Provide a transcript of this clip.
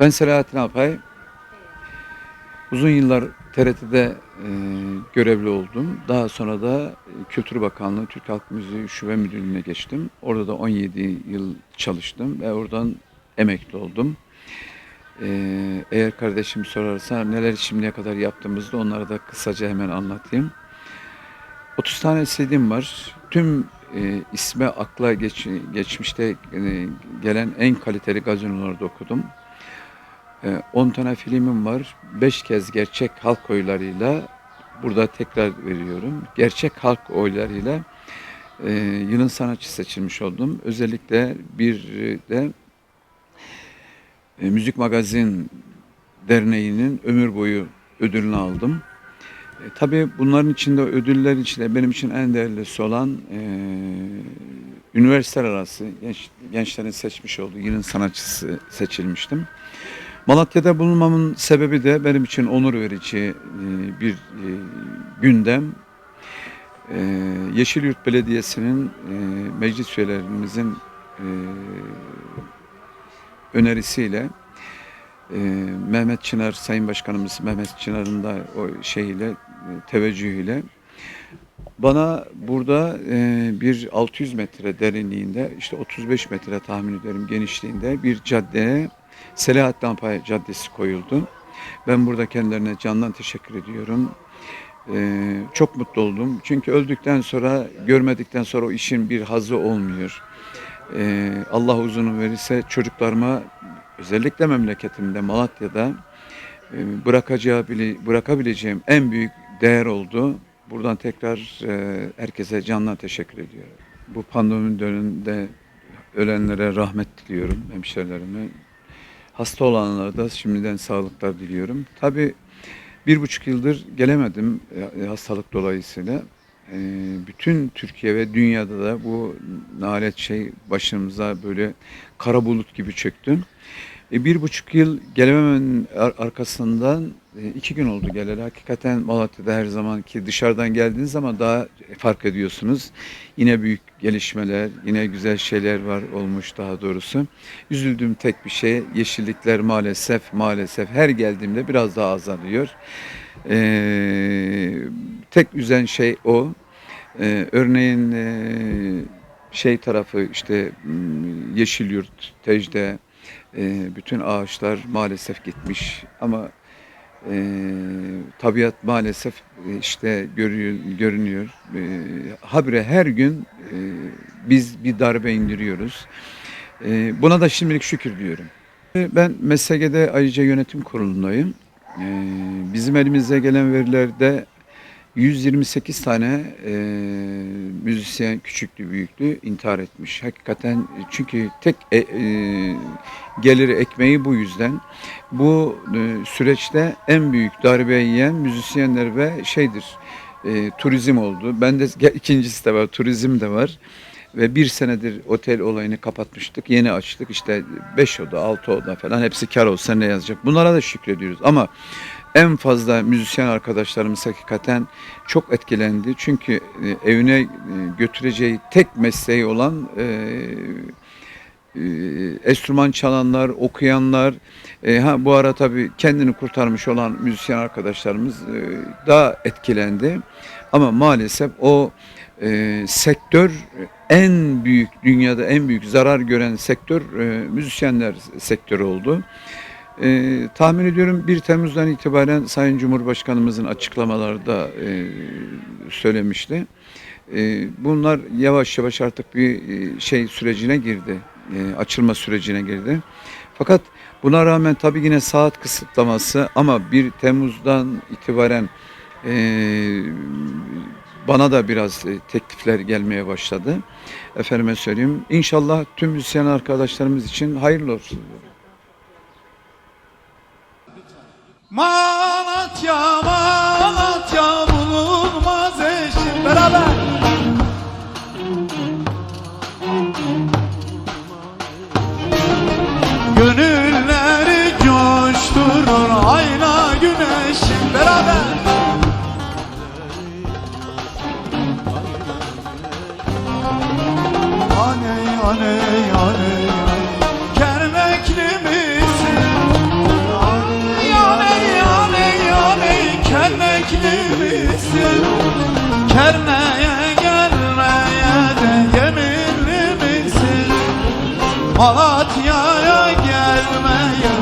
Ben Selahattin Alpay. Uzun yıllar TRT'de e, görevli oldum. Daha sonra da e, Kültür Bakanlığı Türk Halk Müziği Şube Müdürlüğü'ne geçtim. Orada da 17 yıl çalıştım ve oradan emekli oldum. E, eğer kardeşim sorarsa neler şimdiye kadar yaptığımızda onları da kısaca hemen anlatayım. 30 tane CD'm var. Tüm e, isme akla geç, geçmişte e, gelen en kaliteli gazinolarda okudum. E, 10 tane filmim var. 5 kez gerçek halk oylarıyla burada tekrar veriyorum. Gerçek halk oylarıyla e, yılın sanatçı seçilmiş oldum. Özellikle bir de e, Müzik Magazin Derneği'nin ömür boyu ödülünü aldım. E, tabii bunların içinde ödüller içinde benim için en değerlisi olan e, üniversiteler arası genç, gençlerin seçmiş olduğu yılın sanatçısı seçilmiştim. Malatya'da bulunmamın sebebi de benim için onur verici e, bir e, gündem. E, Yeşilyurt Belediyesi'nin meclis üyelerimizin önerisiyle Mehmet Çınar, Sayın Başkanımız Mehmet Çınar'ın da o şeyiyle, teveccühüyle bana burada e, bir 600 metre derinliğinde, işte 35 metre tahmin ederim genişliğinde bir caddeye Selahattin Alpay Caddesi koyuldu. Ben burada kendilerine candan teşekkür ediyorum. Ee, çok mutlu oldum. Çünkü öldükten sonra, görmedikten sonra o işin bir hazı olmuyor. Ee, Allah uzun verirse çocuklarıma özellikle memleketimde Malatya'da e, bırakacağı bile, bırakabileceğim en büyük değer oldu. Buradan tekrar e, herkese candan teşekkür ediyorum. Bu pandemi döneminde ölenlere rahmet diliyorum hemşerilerime. Hasta olanlara da şimdiden sağlıklar diliyorum. Tabii bir buçuk yıldır gelemedim e, hastalık dolayısıyla. E, bütün Türkiye ve dünyada da bu nalet şey başımıza böyle kara bulut gibi çöktü. E, bir buçuk yıl gelememenin ar- arkasından e, iki gün oldu geleli. Hakikaten Malatya'da her zamanki dışarıdan geldiğiniz zaman daha fark ediyorsunuz. Yine büyük gelişmeler, yine güzel şeyler var olmuş daha doğrusu. Üzüldüğüm tek bir şey yeşillikler maalesef maalesef her geldiğimde biraz daha azalıyor. E, tek üzen şey o. E, örneğin e, şey tarafı işte Yeşilyurt, Tecde, e, bütün ağaçlar maalesef gitmiş ama e, tabiat maalesef e, işte görüyor, görünüyor. E, habire her gün e, biz bir darbe indiriyoruz. E, buna da şimdilik şükür diyorum. Ben MSG'de ayrıca yönetim kurulundayım. E, bizim elimize gelen verilerde 128 tane e, müzisyen küçüklü büyüklü intihar etmiş. Hakikaten çünkü tek e, e, geliri ekmeği bu yüzden. Bu e, süreçte en büyük darbe yiyen müzisyenler ve şeydir e, turizm oldu. Ben de ikincisi de var turizm de var. Ve bir senedir otel olayını kapatmıştık. Yeni açtık. İşte beş oda, altı oda falan hepsi kar olsa ne yazacak. Bunlara da şükrediyoruz. Ama en fazla müzisyen arkadaşlarımız hakikaten çok etkilendi. Çünkü e, evine e, götüreceği tek mesleği olan e, e, enstrüman çalanlar, okuyanlar, e, ha bu ara tabii kendini kurtarmış olan müzisyen arkadaşlarımız e, daha etkilendi. Ama maalesef o e, sektör en büyük dünyada en büyük zarar gören sektör e, müzisyenler sektörü oldu. E, tahmin ediyorum 1 Temmuz'dan itibaren Sayın Cumhurbaşkanımızın açıklamaları da e, söylemişti. E, bunlar yavaş yavaş artık bir e, şey sürecine girdi. E, açılma sürecine girdi. Fakat buna rağmen tabii yine saat kısıtlaması ama 1 Temmuz'dan itibaren e, bana da biraz e, teklifler gelmeye başladı. Efendime söyleyeyim. İnşallah tüm müzisyen arkadaşlarımız için hayırlı olsun. Malatya, Malatya bulunmaz eşim beraber. Malatya'ya gelmeye